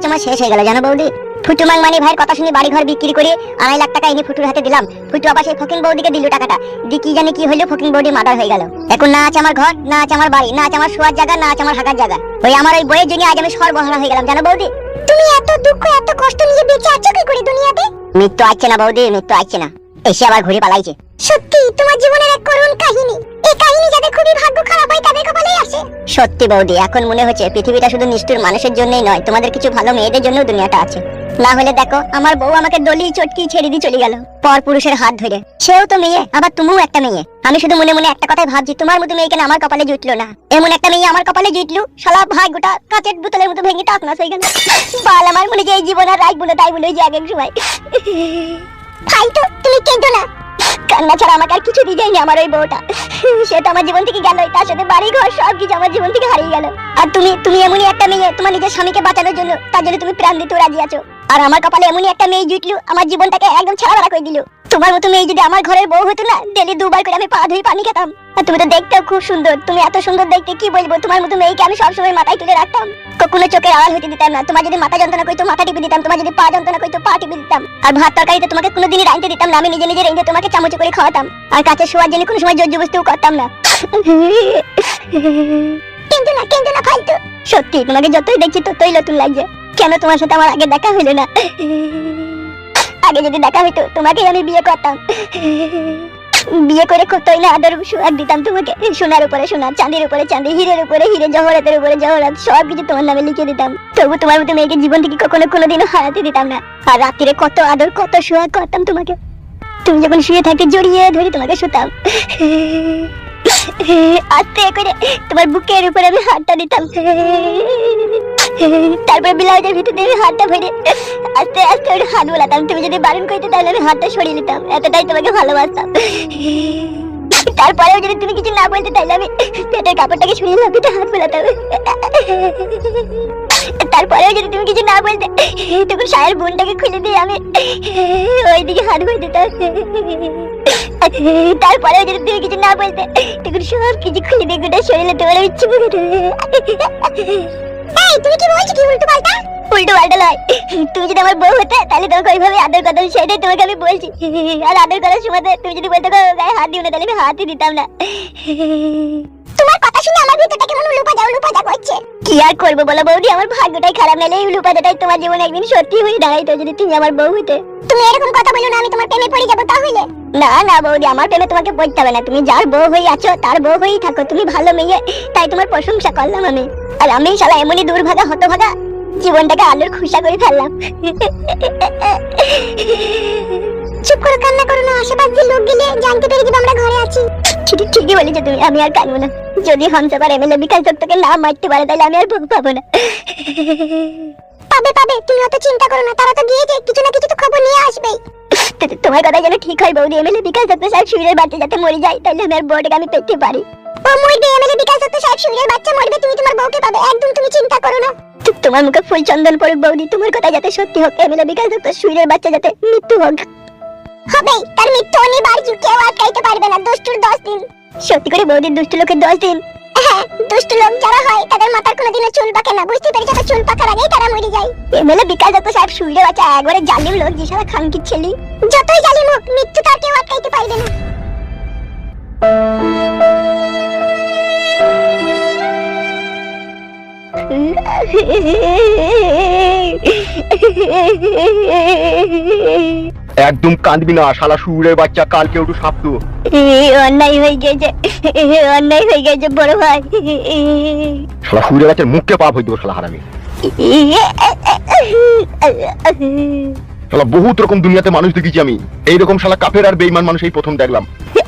সবকিছু আমার শেষ হয়ে গেল জানো বৌদি? ফুটুমাং মানি ভাইয়ের কথা শুনে বাড়ি ঘর বিক্রি করে আড়াই লাখ টাকা এনে ফুটুর হাতে দিলাম। ফুটু আবার সেই ফকিং বৌদিকে দিল টাকাটা। দি কি জানি কি হইল ফকিং বৌদি মাদার হয়ে গেল। এখন না আছে আমার ঘর না আছে আমার বাড়ি না আছে আমার শোয়ার জায়গা না আছে আমার থাকার জায়গা। ওই আমার ওই বইয়ের জন্য আজ আমি সর্বহারা হয়ে গেলাম জানো বৌদি? তুমি এত দুঃখ এত কষ্ট নিয়ে বেঁচে আছো কি করে দুনিয়াতে? মৃত্যু আসছে না বৌদি মৃত্যু আসছে না। এসে আবার ঘুরে পালাইছে। সত্যি তোমার জীবনের এক করুণ কাহিনী। এই কাহিনী যাদের খুবই ভাগ্য খারাপ হয় তাদের কপালেই আসে। সত্যি বৌদি এখন মনে হচ্ছে পৃথিবীটা শুধু নিষ্ঠুর মানুষের জন্যই নয় তোমাদের কিছু ভালো মেয়েদের জন্য দুনিয়াটা আছে। না হলে দেখো আমার বউ আমাকে দলি চটকি ছেড়ে দিয়ে চলে গেল পর পুরুষের হাত ধরে। সেও তো মেয়ে আবার তুমিও একটা মেয়ে। আমি শুধু মনে মনে একটা কথাই ভাবছি তোমার মতো মেয়ে কেন আমার কপালে জুটলো না। এমন একটা মেয়ে আমার কপালে জুটলো শালা ভাই গোটা কাচের বোতলের মতো ভেঙে টাকনা হয়ে গেল। বাল আমার মনে যে এই জীবন আর রাখ বলে তাই বলে যে এক এক সময়। ভাই তো তুমি কেঁদো না কান্না ছাড়া আমাকে আর কিছু যায়নি আমার ওই বউটা। সেটা আমার জীবন থেকে গেল তার সাথে বাড়ি ঘর সব কিছু আমার জীবন থেকে হারিয়ে গেল। আর তুমি তুমি এমনই একটা মেয়ে, তোমার নিজের স্বামীকে বাঁচানোর জন্য, তার জন্য তুমি প্রাণ দিতে রাজি আছো। আর আমার কপালে এমনই একটা মেয়ে জুটলো, আমার জীবনটাকে একদম ছাড়া করে দিল। তোমার মতো মেয়ে যদি আমার ঘরের বউ হতো না, ডেলি দুবার করে আমি পা ধুই পানি খেতাম। আর তুমি তো দেখতেও খুব সুন্দর। তুমি এত সুন্দর দেখতে, কি বলব? তোমার মতো মেয়েকে আমি সবসময় মাথায় তুলে রাখতাম। কখনো চোখের আড়াল হইতে দিতাম না। তোমার যদি মাথা যন্ত্রণা করতো, মাথা টিপে দিতাম। তোমার যদি পা যন্ত্রণা করতো, পা টিপে দিতাম। আর ভাত তরকারিতে তোমাকে কোনোদিনই রাঁধতে দিতাম না। আমি নিজে নিজে রেঁধে তোমাকে চামচ করে খাওয়াতাম। আর কাছে শোয়ার জন্য কোনো সময় জোর জবস্তিও করতাম না। কিন্তু না না ফালতু। সত্যি, তোমাকে যতই দেখছি ততই নতুন লাগছে। কেন তোমার সাথে আমার আগে দেখা হলো না? আগে যদি দেখা হইতো, তোমাকেই আমি বিয়ে করতাম। বিয়ে করে কতই না আদর সুয়াগ দিতাম তোমাকে? সোনার উপরে সোনা চাঁদের উপরে চাঁদি হীরের উপরে হিরে জহরাতের উপরে জহরাত সব কিছু তোমার নামে লিখে দিতাম। তবু তোমার মতো মেয়েকে জীবন থেকে কখনো কোনোদিনও হারাতে দিতাম না। আর রাত্রিরে কত আদর, কত সুয়াগ করতাম তোমাকে। তুমি যখন শুয়ে থাকতে জড়িয়ে ধরে তোমাকে শুতাম। আস্তে করে তোমার বুকের উপরে আমি হাতটা দিতাম। তারপর ব্লাউজের ভিতর দিয়ে হাতটা ভরে আস্তে আস্তে ওর হাত বোলাতাম। তুমি যদি বারণ করতে তাহলে আমি হাতটা সরিয়ে নিতাম। এতটাই তোমাকে ভালোবাসতাম। তারপরেও যদি তুমি কিছু না বলতে তাহলে আমি পেটের কাপড়টাকে সরিয়ে লাভিতে হাত বোলাতাম। তারপরেও যদি তুমি কিছু না বলতে, তখন সায়ের বোনটাকে খুলে দিয়ে আমি ওইদিকে হাত ভরে দিতাম। তারপরেও যদি তুমি কিছু না বলতে, তখন সব কিছু খুলে দিয়ে গোটা শরীরে তোমার ইচ্ছে এই, তুমি কি বলছো কি উল্টো পাল্টা? উল্টো পাল্টা নয়। তুমি যদি আমার বউ হতে, তাহলে তোমাকে ওইভাবে আদর কথা সেটাই তোমাকে আমি বলছি। আর আদর করার সময় তুমি যদি বলতে গায়ে হাত দিও না, তাহলে আমি হাতই দিতাম না। শুনে আমার ভিতরটা কেমন উলুপাজা উলুপাজা করছে। কি আর করব বলো বৌদি? আমার ভাগ্যটাই খারাপ নাহলে এই উলুপাজাটাই তোমার জীবনে একদিন সত্যি হয়ে দাঁড়াইতো যদি তুমি আমার বউ হতে তুমি এরকম কথা বলো না, আমি তোমার প্রেমে পড়ে যাব তাহলে? না না বৌদি, আমার প্রেমে তোমাকে পড়তে হবে না। তুমি যার বউ হয়ে আছো, তার বউ হয়েই থাকো। তুমি ভালো মেয়ে, তাই তোমার প্রশংসা করলাম আমি। আর আমি শালা এমনই দূরভাগা, হতভাগা জীবনটাকে আলুর খুশা করে ফেললাম। চুপ করে, কান্না করো না। আশেপাশ লোক গেলে জানতে পেরে যাবে আমরা ঘরে আছি। ঠিকই বলেছ তুমি। আমি আর কাঁদবো না। যদি এমএলএ বিকাশ দত্তকে না মারতে পারে, তাহলে আমি আর বউ পাবো না। পাবে পাবে, তুমি অত চিন্তা করো না, তারা তো গিয়েছে, কিছু না কিছু তো খবর নিয়ে আসবেই। তোমার কথা যেন ঠিক হয়, বৌদি, এমএলএ বিকাশ দত্ত বাচ্চা যাতে মরে যায়, তাহলে আমি আর বউটাকে আমি পেতে পারি। ও এমএলএ বিকাশ দত্ত বাচ্চা মরবে, তুমি তোমার বউকে পাবে, একদম তুমি চিন্তা করো না। তোমার মুখে ফুল চন্দন পড়ুক, বৌদি, তোমার কথা যাতে সত্যি হোক, এমএলএ বিকাশ দত্ত শুয়ের বাচ্চা যাতে মৃত্যু হোক। হবে তার মৃত্যু অনিবার কেউ আটকাইতে পারবে না দুষ্টুর দশ দিন সত্যি করে বৌদি দুষ্টু লোকের দশ দিন হ্যাঁ দুষ্টু লোক যারা হয় তাদের মাথার কোনোদিনও চুল পাকে না বুঝতে পেরেছ তো চুল পাকার আগেই তারা মরে যায় এমএলএ বিকাশ দত্ত সাহেব শুইরে বাচ্চা একবারে জালিম লোক যে সারা খানকি ছেলে যতই জালিম হোক মৃত্যু তার কেউ আটকাইতে পারবে না একদম কাঁদবি না শালা শুয়োরের বাচ্চা কালকে একটু সাপ্ত অন্যায় হয়ে গেছে অন্যায় হয়ে গেছে বড় ভাই। শালা শুয়োরের বাচ্চার মুখকে পাপ হইতো শালা হারামি। শালা বহুত রকম দুনিয়াতে মানুষ দেখেছি আমি। এইরকম শালা কাফের আর বেইমান মানুষ এই প্রথম দেখলাম।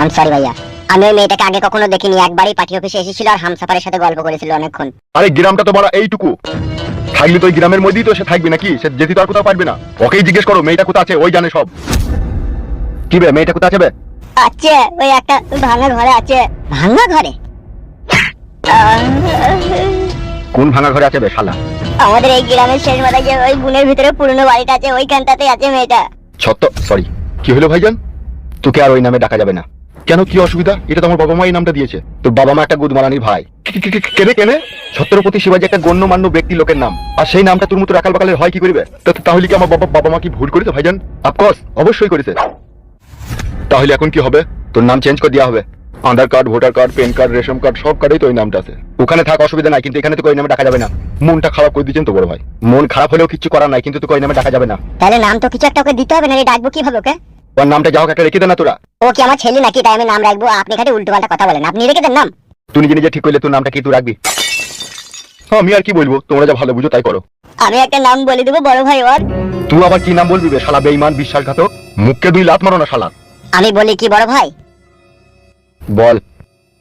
আই সরি ভাইয়া। আমি ওই মেয়েটাকে আগে কখনো দেখিনি একবারই পার্টি অফিসে এসেছিল আর হামসাফারের সাথে গল্প করেছিল অনেকক্ষণ। আরে গ্রামটা তো বড় এইটুকু। থাকলে তো ওই গ্রামের মধ্যেই তো সে থাকবে নাকি? সে যেতে তো আর কোথাও পারবে না। ওকেই জিজ্ঞেস করো মেয়েটা কোথা আছে? ওই জানে সব। কি বে মেয়েটা কোথা আছে বে? আছে ওই একটা ভাঙা ঘরে আছে। ভাঙা ঘরে? কোন ভাঙা ঘরে আছে বে শালা? আমাদের এই গ্রামের শেষ মাথায় যে ওই বুনের ভিতরে পুরনো বাড়িটা আছে ওইখানটাতে আছে মেয়েটা। ছত্ত সরি কি হলো ভাইজান? তোকে আর ওই নামে ডাকা যাবে না। কেন কি অসুবিধা? এটা তো আমার বাবা মা এই নামটা দিয়েছে। তোর বাবা মা একটা গুদমারানির ভাই। কেনে কেনে? ছত্রপতি শিবাজি একটা গণ্যমান্য ব্যক্তি লোকের নাম। আর সেই নামটা তোর মতো রাখাল বাকালের হয় কি করবে? তাহলে কি আমার বাবা বাবা মা কি ভুল করেছে ভাইজান? অফকোর্স অবশ্যই করেছে। তাহলে এখন কি হবে? তোর নাম চেঞ্জ করে দেওয়া হবে। Aadhaar card, voter card PAN card, ration card, সব কার্ডেই তো ওই নামটা আছে। ওখানে থাক, অসুবিধা নাই, কিন্তু এখানে তো ওই নামে ডাকা যাবে না। মনটা খারাপ করে দিচ্ছেন তো বড় ভাই। মন খারাপ হলেও কিছু করার নাই, কিন্তু তোকে ওই নামে ডাকা যাবে না। তাহলে নাম তো কিছু একটা ওকে দিতে হবে না ডাকবো কীভাবে ওকে? ওর নামটা যা হোক একটা রেখে দে না তোরা। ও কি আমার ছেলে নাকি? তাই আমি নাম রাখব। আপনি খালি উল্টো পাল্টা কথা বলেন। আপনি রেখে দেন নাম। তুই নিজে নিজে ঠিক করলে তোর নামটা কি তুই রাখবি? হ্যাঁ আমি আর কি বলব? তোমরা যা ভালো বুঝো তাই করো। আমি একটা নাম বলে দেবো বড় ভাই ওর। তুই আবার কি নাম বলবি বে? শালা বেঈমান বিশ্বাসঘাতক। মুখকে দুই লাত মারো না শালা। আমি বলি কি বড় ভাই? বল।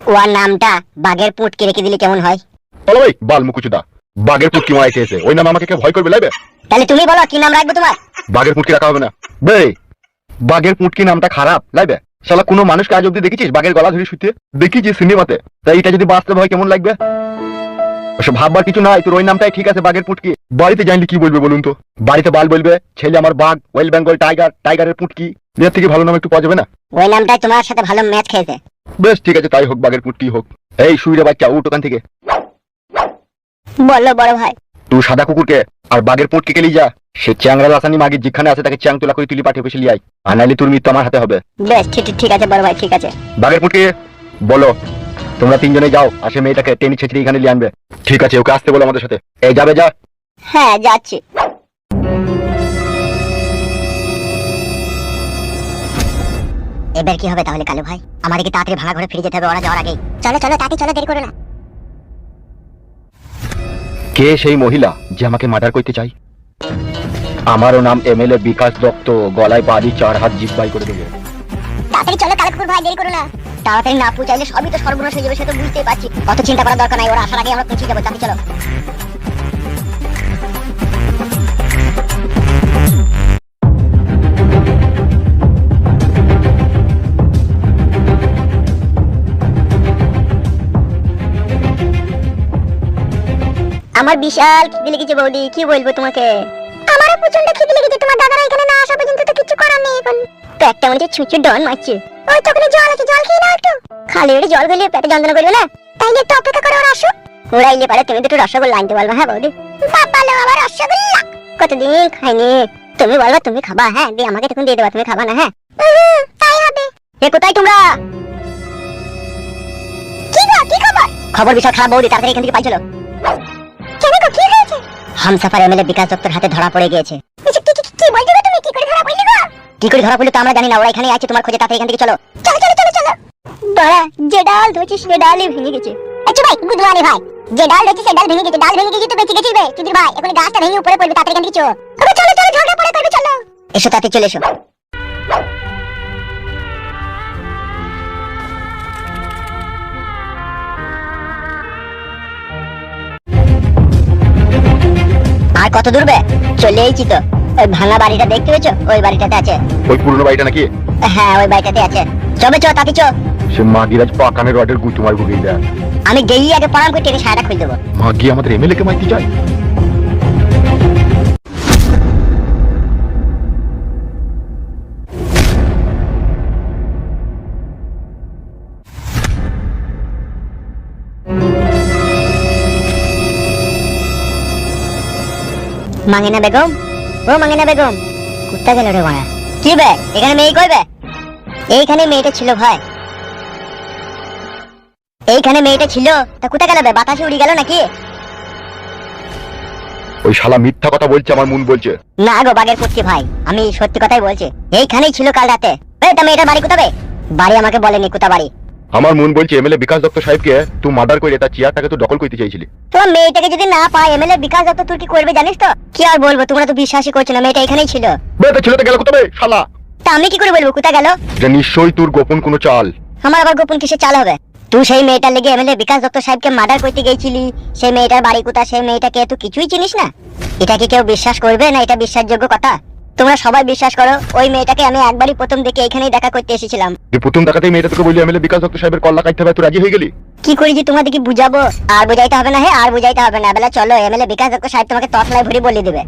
ওর নামটা বাঘের পুটকে রেখে দিলে কেমন হয়? বলো ভাই বাল মুকুচুদা বাঘের পুটকি মারাইতে এসে? ওই নাম আমাকে কে ভয় করবে লাইবে তাহলে তুমি বলো কি নাম রাখবে তোমার? বাঘের পুটকি রাখা হবে না। বে বাঘের পুটকি নামটা খারাপ লাইবে? শালা কোনো মানুষকে আজ অব্দি দেখেছিস বাঘের গলা ধরে শুতে দেখেছিস সিনেমাতে। তাই এটা যদি বাস্তব হয় কেমন লাগবে? ভাববার কিছু নাই তোর ওই নামটাই ঠিক আছে বাঘের পুটকি বাড়িতে জানলে কি বলবে বলুন তো? বাড়িতে বাল বলবে ছেলে আমার বাঘ ওয়েল বেঙ্গল টাইগার টাইগারের পুটকি এর থেকে ভালো নাম একটু পাওয়া যাবে না? ওই নামটাই তোমার সাথে ভালো ম্যাচ খেয়েছে বেশ ঠিক আছে তাই হোক বাঘের পুটকি হোক। এই শুইরে বাচ্চা উঠ ওখান থেকে। বলল বড় ভাই। তুই সাদা কুকুরকে আর বাঘের পুটকে কেলি যা। সে চ্যাংরা রাসানি মাগে যেখানে আছে তাকে চ্যাং তোলা করে তুলি পাঠিয়ে বসে লিয়াই। আর তোর মৃত্যু আমার হাতে হবে। বেশ ঠিক ঠিক- ঠিক আছে বড় ভাই ঠিক আছে। বাঘের পুটকে বলো তোমরা তিনজনে যাও আর সে মেয়েটাকে টেনে ছেঁচড়ে এখানে নিয়ে আনবে। ঠিক আছে ওকে আসতে বলো আমাদের সাথে। এই যাবে যা। হ্যাঁ যাচ্ছি। এবার কি হবে তাহলে কালু ভাই? আমাদেরকে তাড়াতাড়ি ভাঙা ঘরে ফিরে যেতে হবে ওরা যাওয়ার আগেই। চলো চলো তাতে চলো দেরি করো না। কে সেই মহিলা যে আমাকে মার্ডার করতে চাই আমারও নাম এমএলএ বিকাশ দত্ত। গলায় বাড়ি চার হাত জিব্বাই করে দেবো। তাড়াতাড়ি চলো ভাই, দেরি করো না। তাড়াতাড়ি না পৌঁছাইলে সবই তো সর্বনাশ হয়ে যাবে বুঝতেই পারছি। চিন্তা করার দরকার নাই, ওরা আসার আগে আমরা পৌঁছে যাব চলো। আমার বিশাল খিদে বৌদি, কি বলব তোমাকে? প্রচণ্ড খিদে লেগেছে তোমার দাদারা এখানে না আসা পর্যন্ত তো কিছু করার নেই এখন। একটা মনে ছুঁচু ডন মারছে। ওই তো ওখানে জল আছে, জল খেয়ে নাও একটু। খালি ওটা জল খেলে পেটে যন্ত্রণা করবে না? তাইলে একটু অপেক্ষা করে ওরা ওরা এলে পারে তুমি দুটো রসগোল্লা আনতে বলবা হ্যাঁ বৌদি? বাবা লো, আবার রসগোল্লা? কতদিন খাইনি? তুমি বলবা তুমি খাবা হ্যাঁ? দিয়ে আমাকে তখন দিয়ে দেবা, তুমি খাবা না হ্যাঁ? তাই হবে। এ কোথায় তোমরা? কি গো খবর? খবর খারাপ বৌদি, তাড়াতাড়ি এখান থেকে পাই হামসাফার এমএলএ বিকাশ দত্তর হাতে ধরা পড়ে গিয়েছে। কি বলছো তুমি? কি করে ধরা পড়লে গো? কি করে ধরা পড়লি তো আমরা জানি না ওরা এখানে আছে তোমার খোঁজে তাতে এখান থেকে চলো। চলো চলো চলো চলো। বড়া যে ডাল ধরছিস সে ডালই ভেঙে গেছে। আচ্ছা ভাই গুদমানি ভাই। যে ডাল ধরছিস সে ডাল ভেঙে গেছে ডাল ভেঙে গেছে তো বেঁচে গেছিস বে চুদির ভাই। এখন গাছটা ভেঙে উপরে পড়বে তাতে এখান থেকে চলো চলো চলো ঝগড়া পড়ে করবে চলো। এসো তাতে চলে এসো। কত দূর বে? চলে এসেছি তো। ওই ভাঙা বাড়িটা দেখতে পেয়েছ? ওই বাড়িটাতে আছে। ওই পুরনো বাড়িটা নাকি? হ্যাঁ ওই বাড়িটাতে আছে। চবে চো তাতে চো। সে মাগিরাজ পাকানের রডের গুতু মারবো গিয়ে আমি গেই আগে পড়াম করে সারা সারাটা খুলে দেবো। মাগি আমাদের এমএলএ কে মাইতে চাই মাঙ্গিনা বেগম? ও মাঙ্গিনা বেগম কুত্তা গেল রে মায়া কি বে এখানে মেয়ে কইবে এইখানে মেয়েটা ছিল ভাই। এইখানে মেয়েটা ছিল তা কোথায় গেল বে বাতাসে উড়ে গেল নাকি? ওই শালা মিথ্যা কথা বলছে আমার মন বলছে। না গো বাগের ভাই আমি সত্যি কথাই বলছি। এইখানেই ছিল কাল রাতে। এই তা মেয়েটার বাড়ি কোথাবে? বাড়ি আমাকে বলেনি কোথা বাড়ি আমার মন বলছে এমএলএ বিকাশ দত্ত সাহেবকে তুই মার্ডার করে তার চেয়ারটাকে তুই দখল করতে চাইছিলি। তোমার মেয়েটাকে যদি না পায় এমএলএ বিকাশ দত্ত তুই কি করবে জানিস তো? কি আর বলব তোমরা তো বিশ্বাসই করছ না মেয়েটা এখানেই ছিল। বে তো ছেলেটা গেল কোথাবে শালা? তা আমি কি করে বলব কোথায় গেল? যে নিশ্চয়ই তোর গোপন কোনো চাল। আমার আবার গোপন কিসে চাল হবে? তুই সেই মেয়েটার লেগে এমএলএ বিকাশ দত্ত সাহেবকে মার্ডার করতে গেছিলি সেই মেয়েটার বাড়ি কোথা সেই মেয়েটাকে তুই কিছুই চিনিস না? এটা কি কেউ বিশ্বাস করবে না এটা বিশ্বাসযোগ্য কথা? তোমরা সবাই বিশ্বাস করো ওই মেয়েটাকে আমি একবারই প্রথম দেখে এখানেই দেখা করতে এসেছিলাম। যে প্রথম দেখাতেই মেয়েটা তোকে বলি আমি বিকাশ দত্ত সাহেবের কল্লা কাটতে হবে তুই রাজি হয়ে গেলি? কি করি যে তোমাদেরকে বুঝাবো? আর বুঝাইতে হবে না হে আর বুঝাইতে হবে না। বেলা চলো এমএলএ বিকাশ দত্ত সাহেব তোমাকে তসলায় ভরি বলে দিবে।